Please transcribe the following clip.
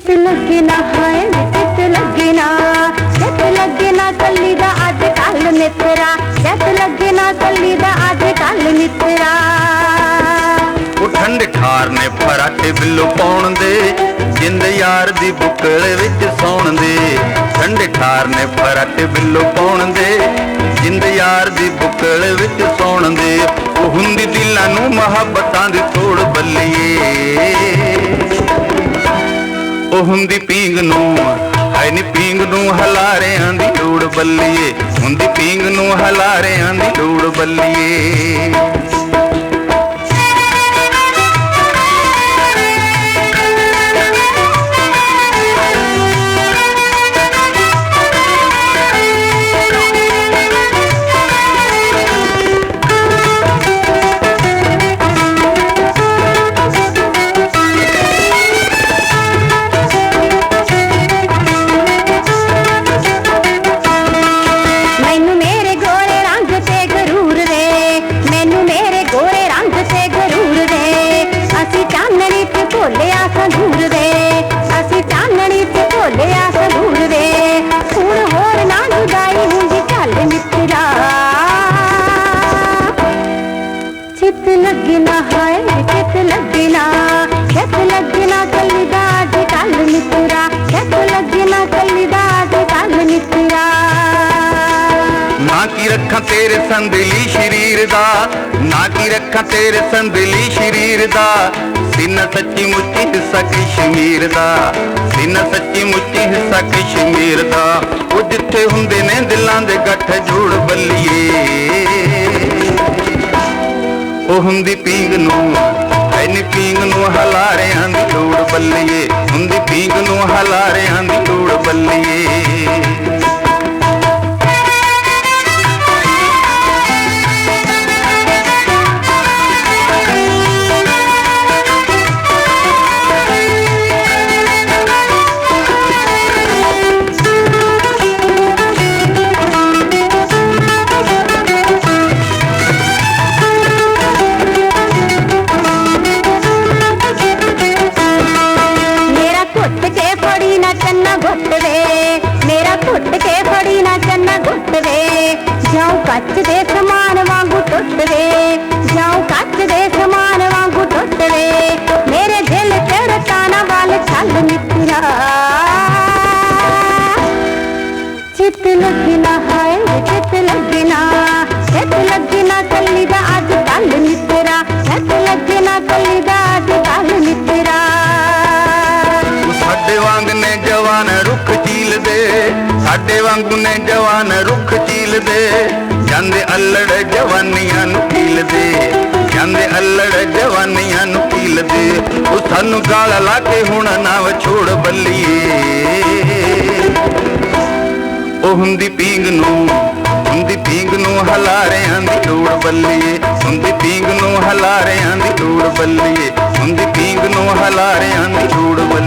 ਸਿੱਤ ਲੱਗਣਾ ਹਾਏ ਵੇ ਸਿੱਤ ਲੱਗਣਾ ਸਿੱਤ ਲੱਗਣਾ ਕੱਲੀ ਦਾ ਅੱਜ ਕੱਲ ਮਿੱਤਰਾ। ਸਿੱਤ ਲੱਗਣਾ ਕੱਲੀ ਦਾ ਅੱਜ ਕੱਲ ਮਿੱਤਰਾ। ਉਠਣ ਦੇ ਠਾਰ ਨੇ ਪਰਾਟੇ ਬਿੱਲੋ ਪਾਉਣ ਦੇ, ਜਿੰਦ ਯਾਰ ਦੀ ਬੁੱਕਲ ਵਿੱਚ ਸੌਣ ਦੇ। ਠੰਡੇ ਠਾਰ ਨੇ ਪਰਾਟੇ ਬਿੱਲੋ ਪਾਉਣ ਦੇ, ਜਿੰਦ ਯਾਰ ਦੀ ਬੁੱਕਲ ਵਿੱਚ ਸੌਣ ਦੇ। ਉਹ ਹੁੰਦੀ ਦਿਲਾਂ ਨੂੰ ਮੁਹੱਬਤਾਂ ਦੀ ਤੋੜ ਬੱਲੀਏ। ਹੁੰਦੀ ਪੀਂਗ ਨੂੰ। ਹਾਏ ਨੀ ਪੀਂਗ ਨੂੰ ਹਲਾਰਿਆਂ ਦੀ ਲੋੜ ਬੱਲੀਏ। ਹੁੰਦੀ ਪੀਂਗ ਨੂੰ ਹਲਾਰਿਆਂ ਦੀ ਲੋੜ ਬੱਲੀਏ। ਚਿੱਤ ਲੱਗਣਾ ਹਾਏ ਚਿੱਤ ਲੱਗਣਾ? ਚਿੱਤ ਲੱਗਣਾ ਕੱਲੀ ਦਾ ਅੱਜ ਕੱਲ ਮਿੱਤਰਾ? ਚਿੱਤ ਲੱਗਣਾ ਕੱਲੀ ਦਾ ਅੱਜ ਕੱਲ ਮਿੱਤਰਾ? ਨਾ ਕੀ ਰੱਖਾਂ ਤੇਰੇ ਸੰਦਲੀ ਸ਼ਰੀਰ ਦਾ, ਨਾ ਕੀ ਰੱਖਾਂ ਤੇਰੇ ਸੰਦਲੀ ਸ਼ਰੀਰ ਦਾ? ਸੀਨਾ ਸੱਚੀ ਮੁੱਚੀ ਹਿੱਸਾ ਕਸ਼ਮੀਰ ਦਾ? ਸੀਨਾ ਸੱਚੀ ਮੁੱਚੀ ਹਿੱਸਾ ਕਸ਼ਮੀਰ ਦਾ? ਉਹ ਜਿੱਥੇ ਹੁੰਦੇ ਹੁੰਦੀ ਪੀਂਗ ਨੂੰ ਐ ਪੀਂਗ ਨੂੰ ਹਲਾਰਿਆਂ ਦੀ ਲੋੜ ਬੱਲੀਏ। ਹੁੰਦੀ ਪੀਂਗ ਨੂੰ ਹਲਾਰਿਆਂ ਦੀ ਲੋੜ ਬੱਲੀਏ। ਜਾਉ ਕੱਚ ਦੇ ਸਮਾਨ ਵਾਂਗੂ ਟੁੱਟਦੇ ਜਾਉ ਕੱਚ ਦੇ ਸਮਾਨ ਵਾਂਗੂ ਟੁੱਟਦੇ ਮੇਰੇ ਦਿਲ ਤੇ ਰਤਾਨਾ ਵਾਲ ਛੱਲ ਮਿੱਤਰਾ ਚਿੱਤ ਲੱਗਣਾ ਹਾਏ, ਚਿੱਤ ਲੱਗਣਾ ਚਿੱਤ ਲੱਗਣਾ ਕੱਲੀ ਦਾ ਅੱਜ ਕੱਲ ਮਿੱਤਰਾ ਚਿੱਤ ਲੱਗਣਾ ਕੱਲੀ ਦਾ ਅੱਜ ਕੱਲ ਮਿੱਤਰਾ ਸਾਡੇ ਵਾਂਗ ਨੇ ਜਵਾਨ ਰੁੱਖ ਚੀਲਦੇ ਸਾਡੇ ਵਾਂਗੂ ਨੇ ਜਵਾਨ ਰੁੱਖ ਚੀਲਦੇ ਜਾਂਦੇ ਅੱਲੜ ਜਵਾਨੀਆਂ ਨੂੰ ਕੀਲਦੇ, ਜਾਂਦੇ ਅੱਲੜ ਜਵਾਨੀਆਂ ਨੂੰ ਕੀਲਦੇ, ਉਹ ਸਾਨੂੰ ਗਾਲ ਲਾ ਕੇ ਹੁਣ ਨਾ ਵਿਛੋੜ ਬੱਲੀਏ। ਉਹ ਹੁੰਦੀ ਪੀਂਗ ਨੂੰ, ਹੁੰਦੀ ਪੀਂਗ ਨੂੰ ਹਲਾਰਿਆਂ ਦੀ ਲੋੜ ਬੱਲੀਏ। ਹੁੰਦੀ ਪੀਂਗ ਨੂੰ ਹਲਾਰਿਆਂ ਦੀ ਲੋੜ ਬੱਲੀਏ, ਹੁੰਦੀ ਪੀਂਗ ਨੂੰ ਹਲਾਰਿਆਂ ਦੀ ਲੋੜ ਬੱਲੀਏ।